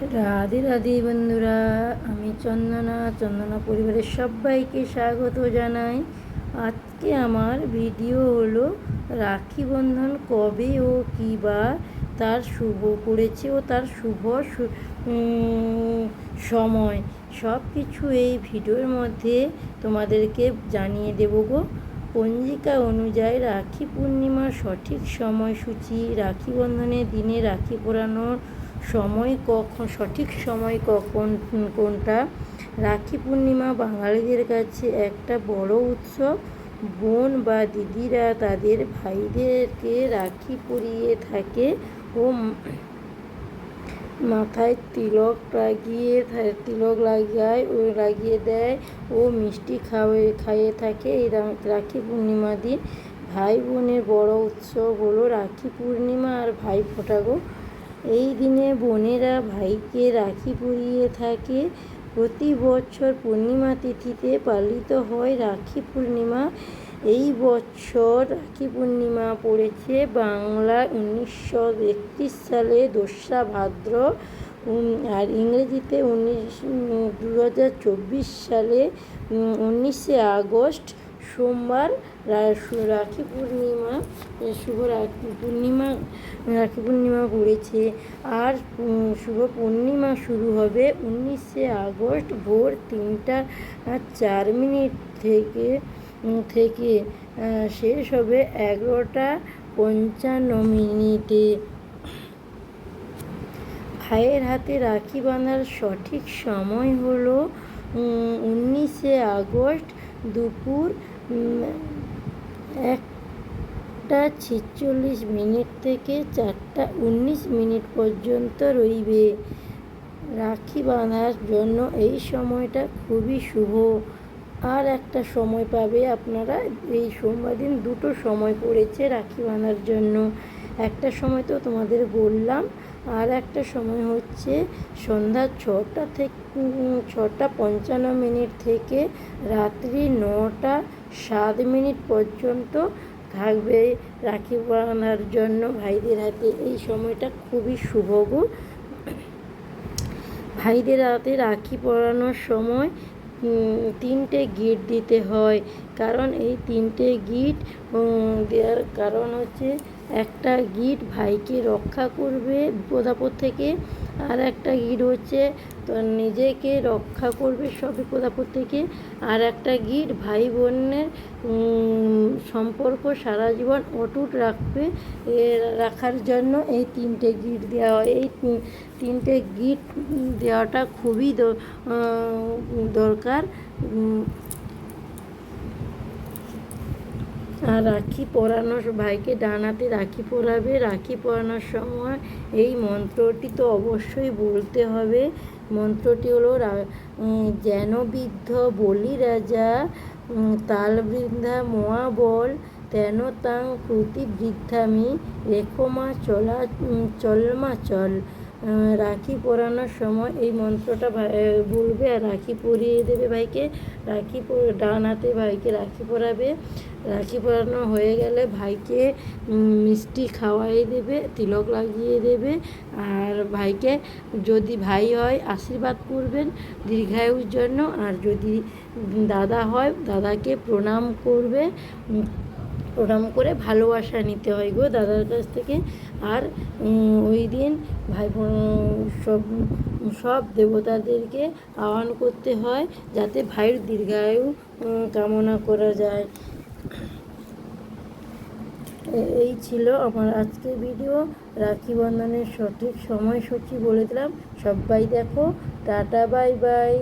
রাধে রাধে বন্ধুরা, আমি চন্দনা চন্দনা পরিবারের সবাইকে স্বাগত জানাই। আজকে আমার ভিডিও হলো, রাখি বন্ধন কবে ও কী বা, তার শুভ পড়েছে ও তার শুভ সময়। সব কিছু এই ভিডিওর মধ্যে তোমাদেরকে জানিয়ে দেবো গো। পঞ্জিকা অনুযায়ী রাখি পূর্ণিমার সঠিক সময়সূচি, রাখি বন্ধনের দিনে রাখি পোড়ানোর সময় কখন, সঠিক সময় কখন, কোনটা? রাখি পূর্ণিমা বাঙালিদের কাছে একটা বড় উৎসব। বোন বা দিদিরা তাদের ভাইদেরকে রাখি পরিয়ে থাকে ও মাথায় তিলক লাগিয়ে তিলক লাগায়, ও লাগিয়ে দেয় ও মিষ্টি খাওয়ে, খাইয়ে থাকে। এই রাখি পূর্ণিমা দিন ভাই বোনের বড় উৎসব হলো রাখি পূর্ণিমা আর ভাই ফোটাগো এই দিনে বোনেরা ভাইকে রাখি পরিয়ে থাকে। প্রতি বছর পূর্ণিমা তিথিতে পালিত হয় রাখি পূর্ণিমা। এই বছর রাখি পূর্ণিমা পড়েছে বাংলা উনিশশো একত্রিশ সালে দোসরা ভাদ্র। আর ইংরেজিতে উনিশ দু সালে উনিশে আগস্ট সোমবার রাখি পূর্ণিমা শুভ রাখি পূর্ণিমা রাখি পূর্ণিমা পড়েছে। আর শুভ পূর্ণিমা শুরু হবে উনিশে আগস্ট ভোর তিনটা চার মিনিট থেকে থেকে শেষ হবে এগারোটা পঞ্চান্ন মিনিটে। ভাইয়ের হাতে রাখি বাঁধার সঠিক সময় হলো উনিশে আগস্ট দুপুর একটা ছেচল্লিশ মিনিট থেকে চারটা উনিশ মিনিট পর্যন্ত রইবে। রাখি বাঁধার জন্য এই সময়টা খুবই শুভ। আর একটা সময় পাবে আপনারা, এই সোমবার দিন দুটো সময় পড়েছে রাখি বাঁধার জন্য। একটা সময় তো তোমাদের বললাম, আর একটা সময় হচ্ছে সন্ধ্যা ছটা থেকে ছটা পঞ্চান্ন মিনিট থেকে রাত্রি নটা সাত মিনিট পর্যন্ত থাকবে রাখি বাঁধার জন্য। ভাইদের হাতে এই সময়টা খুবই শুভ ভাইদের হাতে রাখি পরানোর সময় তিনটে গিট দিতে হয়। কারণ এই তিনটে গিট দেওয়ার কারণ হচ্ছে একটা গিট ভাইকে রক্ষা করবে বিপদ আপদ থেকে, আর একটা গিট হচ্ছে নিজেকে রক্ষা করবে সব বিপদ আপদ থেকে, আর একটা গিট ভাই বোনের সম্পর্ক সারা জীবন অটুট রাখবে রাখার জন্য এই তিনটে গিট দেওয়া হয়। এই তিনটে গিট দেওয়াটা খুবই দরকার আর রাখি পরানোর ভাইকে ডানাতে রাখি পরাবে। রাখি পরানোর সময় এই মন্ত্রটি তো অবশ্যই বলতে হবে। মন্ত্রটি হলো যেন বৃদ্ধ বলি রাজা উম, তাল বৃদ্ধা মোয়া বল তেন তাং প্রতি বৃদ্ধামি রেখো মা চলা উম, চল। রাখি পরানোর সময় এই মন্ত্রটা বলবে আর রাখি পরিয়ে দেবে ভাইকে। রাখি ডান হাতে ভাইকে রাখি পরাবে। রাখি পরানো হয়ে গেলে ভাইকে মিষ্টি খাওয়াই দেবে, তিলক লাগিয়ে দেবে। আর ভাইকে যদি ভাই হয়, আশীর্বাদ করবেন দীর্ঘায়ুর জন্য। আর যদি দাদা হয়, দাদাকে প্রণাম করবে। প্রণাম করে ভালোবাসা নিতে হয় গো দাদার কাছ থেকে। আর ওই দিন ভাই সব সব দেবতাদেরকে আহ্বান করতে হয় যাতে ভাইয়ের দীর্ঘায়ু কামনা করা যায়। এই ছিল আমার আজকের ভিডিও। রাখি বন্ধনের সঠিক সময়সূচি বলে দিলাম। সবাই দেখো। Tata, bye bye.